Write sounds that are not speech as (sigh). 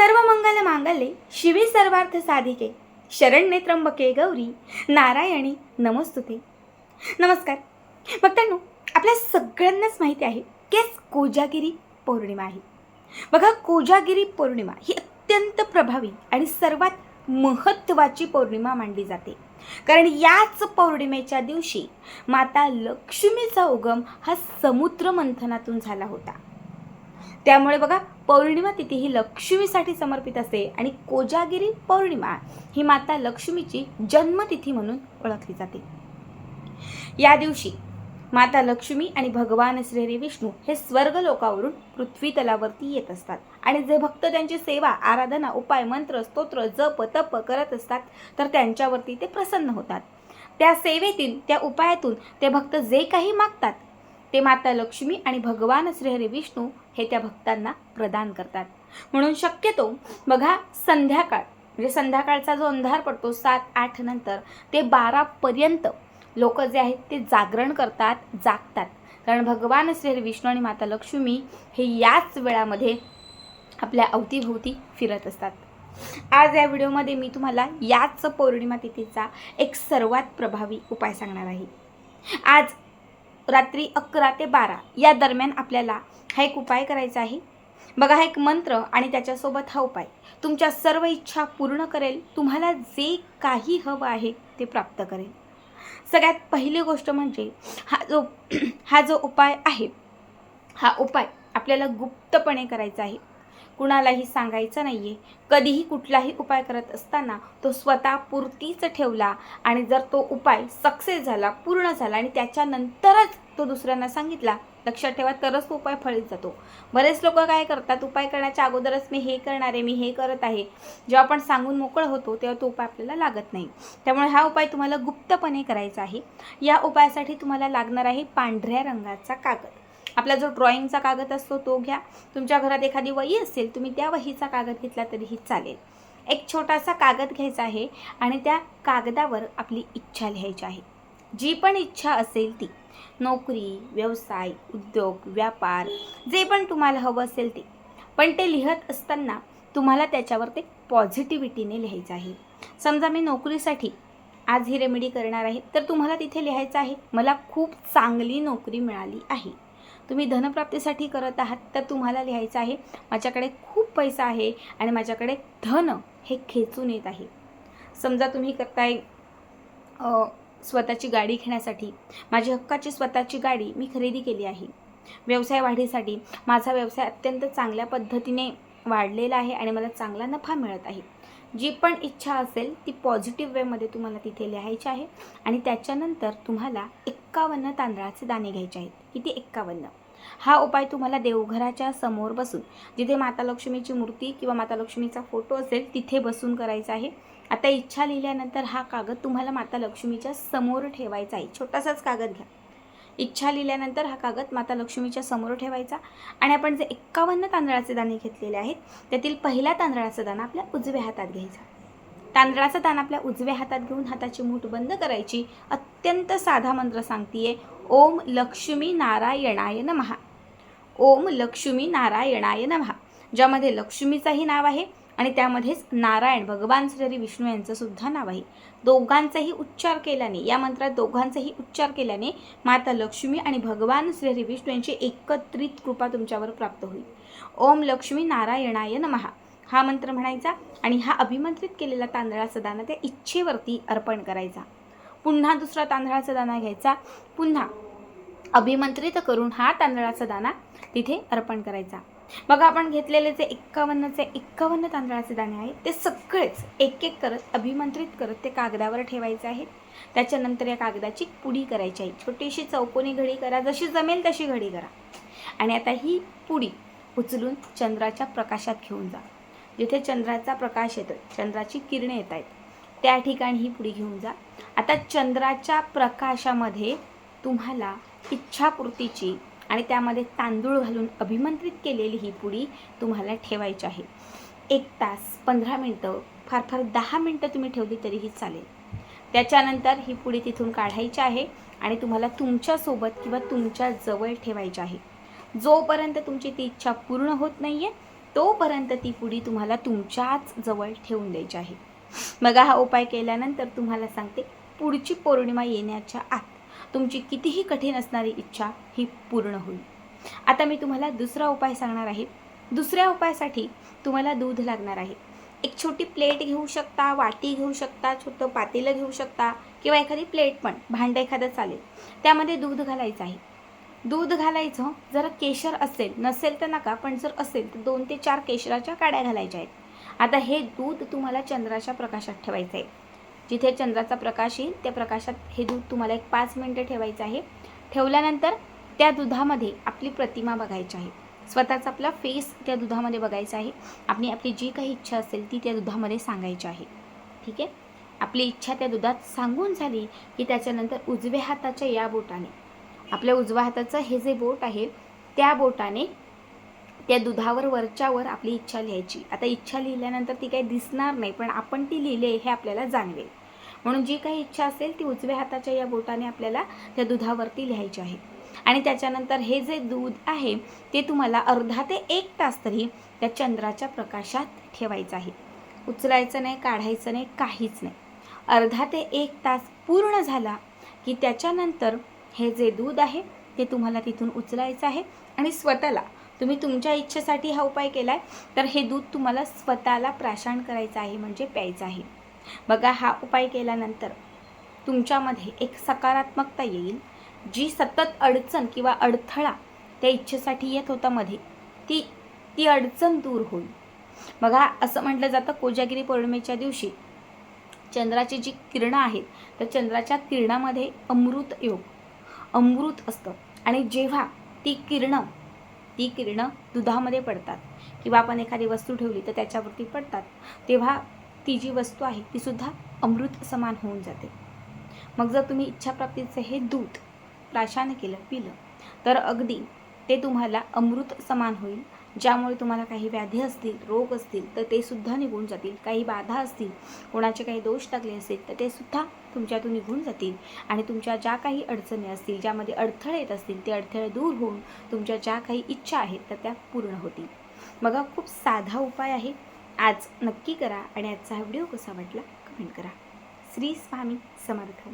सर्व मंगल मांगल्ये शिवे सर्वार्थ साधिके. शरण्ये त्र्यंबके गौरी नारायणी नमस्तुते. नमस्कार. भक्तांनो आपल्या सगळ्यांनाच माहिती आहे की आज कोजागिरी पौर्णिमा आहे. बघा कोजागिरी पौर्णिमा ही अत्यंत प्रभावी आणि सर्वात महत्त्वाची पौर्णिमा मानली जाते. कारण याच पौर्णिमेच्या दिवशी माता लक्ष्मीचा उगम हा समुद्र मंथनातून झाला होता. त्यामुळे बघा पौर्णिमा तिथी ही लक्ष्मीसाठी समर्पित असते आणि कोजागिरी पौर्णिमा ही माता लक्ष्मीची जन्मतिथी म्हणून ओळखली जाते. या दिवशी माता लक्ष्मी आणि भगवान श्रीहरी विष्णू हे स्वर्ग लोकावरून पृथ्वी तलावरती येत असतात. आणि जे भक्त त्यांची सेवा आराधना उपाय मंत्र स्तोत्र जप तप करत असतात तर त्यांच्यावरती ते प्रसन्न होतात. त्या सेवेतील त्या उपायातून ते भक्त जे काही मागतात ते माता लक्ष्मी आणि भगवान श्रीहरी विष्णू हे त्या भक्तांना प्रदान करतात. म्हणून शक्यतो बघा संध्याकाळ म्हणजे संध्याकाळचा जो अंधार पडतो सात आठ नंतर ते बारापर्यंत लोक जे आहेत ते जागरण करतात जागतात. कारण भगवान श्रीहरी विष्णू आणि माता लक्ष्मी हे याच वेळामध्ये आपल्या अवतीभोवती फिरत असतात. आज या व्हिडिओमध्ये मी तुम्हाला याच पौर्णिमा तिथीचा एक सर्वात प्रभावी उपाय सांगणार आहे. आज रात्री अकरा ते बारा. या दरम्यान आपल्याला हा एक उपाय करायचा आहे. बघा हा एक मंत्र आणि त्याच्यासोबत हा उपाय. तुमच्या सर्व इच्छा पूर्ण करेल. तुम्हाला जे काही हवं आहे ते प्राप्त करेल. सगळ्यात पहिली गोष्ट म्हणजे हा जो (clears throat) हा जो उपाय आहे हा उपाय आपल्याला गुप्तपणे करायचा आहे. कुणालाही सांगायचं नाही आहे कधीही कुठलाही उपाय करत असताना तो स्वतः पुरतीच ठेवला आणि जर तो उपाय सक्सेस झाला पूर्ण झाला आणि त्याच्यानंतरच तो दुसऱ्यांना सांगितला लक्षात ठेवा तरच तो उपाय फळीत जातो. बरेच लोक काय करतात उपाय करण्याच्या अगोदरच मी हे करणार आहे मी हे करत आहे. जेव्हा आपण सांगून मोकळं होतो तेव्हा तो उपाय आपल्याला लागत नाही. त्यामुळे हा उपाय तुम्हाला गुप्तपणे करायचा आहे. या उपायासाठी तुम्हाला लागणार आहे पांढऱ्या रंगाचा कागद. आपला जो ड्रॉइंगचा कागद असतो तो घ्या. तुमच्या घरात एखादी वही असेल तुम्ही त्या वहीचा कागद घेतला तरीही चालेल. एक छोटासा कागद घ्यायचा आहे आणि त्या कागदावर आपली इच्छा लिहायची आहे. जी पण इच्छा असेल ती नोकरी व्यवसाय उद्योग व्यापार जे पण तुम्हाला हवं असेल ते. पण ते लिहत असताना तुम्हाला त्याच्यावर ते पॉझिटिव्हिटीने लिहायचं आहे. समजा मी नोकरीसाठी आज ही रेमेडी करणार आहे तर तुम्हाला तिथे लिहायचं आहे मला खूप चांगली नोकरी मिळाली आहे. तुम्ही धनप्राप्तीसाठी करत आहात तर तुम्हाला लिहायचं आहे माझ्याकडे खूप पैसा आहे आणि माझ्याकडे धन हे खेचून येत आहे. समजा तुम्ही करताय स्वतःची गाडी घेण्यासाठी. माझी हक्काची स्वतःची गाडी मी खरेदी केली आहे. व्यवसाय वाढीसाठी. माझा व्यवसाय अत्यंत चांगल्या पद्धतीने वाढलेला आहे आणि मला चांगला नफा मिळत आहे. जी पण इच्छा असेल ती पॉझिटिव्ह वेमध्ये तुम्हाला तिथे लिहायची आहे. आणि त्याच्यानंतर तुम्हाला एक्कावन्न तांदळाचे दाणे घ्यायचे आहेत. किती? एक्कावन्न. हा उपाय तुम्हाला देवघराच्या समोर बसून जिथे माता लक्ष्मीची मूर्ती किंवा माता लक्ष्मीचा फोटो असेल तिथे बसून करायचा आहे. आता इच्छा लिहिल्यानंतर हा कागद तुम्हाला माता लक्ष्मीच्या समोर ठेवायचा आहे. छोटासाच कागद घ्या. इच्छा लिहिल्यानंतर हा कागद माता लक्ष्मीच्या समोर ठेवायचा. आणि आपण जे एक्कावन्न तांदळाचे दाणे घेतलेले आहेत त्यातील पहिला तांदळाचा दाणा आपल्या उजव्या हातात घ्यायचा. तांदळाचा दाणा आपल्या उजव्या हातात घेऊन हाताची मूठ बंद करायची. अत्यंत साधा मंत्र सांगतीये ओम लक्ष्मी नारायणाय नमहा ओम लक्ष्मी नारायणाय नमहा ज्यामध्ये लक्ष्मीचंही नाव आहे आणि त्यामध्येच नारायण भगवान श्री विष्णू यांचं सुद्धा नाव आहे. दोघांचाही उच्चार केल्याने या मंत्रात दोघांचाही उच्चार केल्याने माता लक्ष्मी आणि भगवान श्री विष्णू यांची एकत्रित कृपा तुमच्यावर प्राप्त होईल. ओम लक्ष्मी नारायणाय नमहा हा मंत्र म्हणायचा आणि हा अभिमंत्रित केलेला तांदळाचा दाना त्या इच्छेवरती अर्पण करायचा. पुन्हा दुसरा तांदळाचा दाना घ्यायचा. पुन्हा अभिमंत्रित करून हा तांदळाचा दाना तिथे अर्पण करायचा. मग आपण घेतलेले जे एक्कावन्नचे एक्कावन्न तांदळाचे दाणे आहेत ते सगळेच एक एक करत अभिमंत्रित करत ते कागदावर ठेवायचे आहेत. त्याच्यानंतर या कागदाची पुडी करायची आहे. छोटीशी चौकोनी घडी करा जशी जमेल तशी घडी करा. आणि आता ही पुडी उचलून चंद्राच्या प्रकाशात घेऊन जा. जिथे चंद्राचा प्रकाश येतो चंद्राची किरणे येत आहेत त्या ठिकाणी ही पुडी घेऊन जा. आता चंद्राच्या प्रकाशामध्ये तुम्हाला इच्छापूर्तीची आणि त्यामध्ये तांदूळ घालून अभिमंत्रित केलेली ही पुडी तुम्हाला ठेवायची आहे. एक तास पंधरा मिनटं फार फार दहा मिनटं तुम्ही ठेवली तरीही चालेल. त्याच्यानंतर ही पुडी तिथून काढायची आहे आणि तुम्हाला तुमच्यासोबत किंवा तुमच्या जवळ ठेवायची आहे. जोपर्यंत तुमची ती इच्छा पूर्ण होत नाही आहे तोपर्यंत ती पुडी तुम्हाला तुमच्याच जवळ ठेवून द्यायची आहे. मग हा उपाय केल्यानंतर तुम्हाला सांगते पुढची पौर्णिमा येण्याच्या आत तुमची कितीही कठीण असणारी इच्छा ही पूर्ण होईल. आता मी तुम्हाला दुसरा उपाय सांगणार आहे. दुसऱ्या उपायासाठी तुम्हाला दूध लागणार आहे. एक छोटी प्लेट घेऊ शकता वाटी घेऊ शकता छोटं पातेलं घेऊ शकता किंवा एखादी प्लेट पण भांडं एखादं चालेल. त्यामध्ये दूध घालायचं आहे. दूध घालायचं जर केशर असेल नसेल तर नका पण जर असेल तर दोन ते चार केशराच्या काड्या घालायच्या आहेत. आता हे दूध तुम्हाला चंद्राच्या प्रकाशात ठेवायचं आहे. जिथे चंद्राचा प्रकाश येईल त्या प्रकाशात हे दूध तुम्हाला एक पाच मिनटं ठेवायचं आहे. ठेवल्यानंतर त्या दुधामध्ये आपली प्रतिमा बघायची आहे. स्वतःचा आपला फेस त्या दुधामध्ये बघायचा आहे. आपली आपली जी काही इच्छा असेल ती त्या दुधामध्ये सांगायची आहे. ठीक आहे? आपली इच्छा त्या दुधात सांगून झाली की त्याच्यानंतर उजव्या हाताच्या या बोटाने आपल्या उजव्या हाताचं हे जे बोट आहे त्या बोटाने त्या दुधावर वरच्यावर आपली इच्छा लिहायची. आता इच्छा लिहिल्यानंतर ती काही दिसणार नाही पण आपण ती लिहिले हे आपल्याला जाणवेल. म्हणून जी काही इच्छा असेल ती उजव्या हाताच्या या बोटाने आपल्याला त्या दुधावरती लिहायची आहे. आणि त्याच्यानंतर हे जे दूध आहे ते तुम्हाला अर्धा ते एक तास तरी त्या चंद्राच्या प्रकाशात ठेवायचं आहे. उचलायचं नाही काढायचं नाही काहीच नाही. अर्धा ते एक तास पूर्ण झाला की त्याच्यानंतर हे जे दूध आहे ते तुम्हाला तिथून उचलायचं आहे आणि स्वतःला तुम्ही तुमच्या इच्छेसाठी हा उपाय केला आहे तर हे दूध तुम्हाला स्वतःला प्राशन करायचं आहे म्हणजे प्यायचं आहे. बघा हा उपाय केल्यानंतर तुमच्यामध्ये एक सकारात्मकता येईल. जी सतत अडचण किंवा अडथळा त्या इच्छेसाठी येत होता मध्ये ती ती अडचण दूर होईल. बघा असं म्हटलं जातं कोजागिरी पौर्णिमेच्या दिवशी चंद्राची जी किरणं आहेत तर चंद्राच्या किरणामध्ये अमृत योग अमृत असतं. आणि जेव्हा ती किरणं ती किरणं दुधामध्ये पडतात किंवा आपण एखादी वस्तू ठेवली तर त्याच्यावरती पडतात तेव्हा ती जी वस्तू आहे तीसुद्धा अमृत समान होऊन जाते. मग जर तुम्ही इच्छाप्राप्तीचं हे दूध प्राशान केलं पिलं तर अगदी ते तुम्हाला अमृत समान होईल ज्यामुळे तुम्हाला काही व्याधी असतील रोग असतील तर ते सुद्धा निघून जातील. काही बाधा असतील कोणाचे काही दोष लागले असतील तर ते सुद्धा तुमच्यातून निघून जातील. आणि तुमच्या ज्या काही अडचणी असतील ज्यामध्ये अडथळे येत असतील ते अडथळे दूर होऊन तुमच्या ज्या काही इच्छा आहेत तर त्या पूर्ण होतील. बघा खूप साधा उपाय आहे. आज नक्की करा आणि आजचा हा व्हिडिओ कसा वाटला कमेंट करा. श्री स्वामी समर्थ.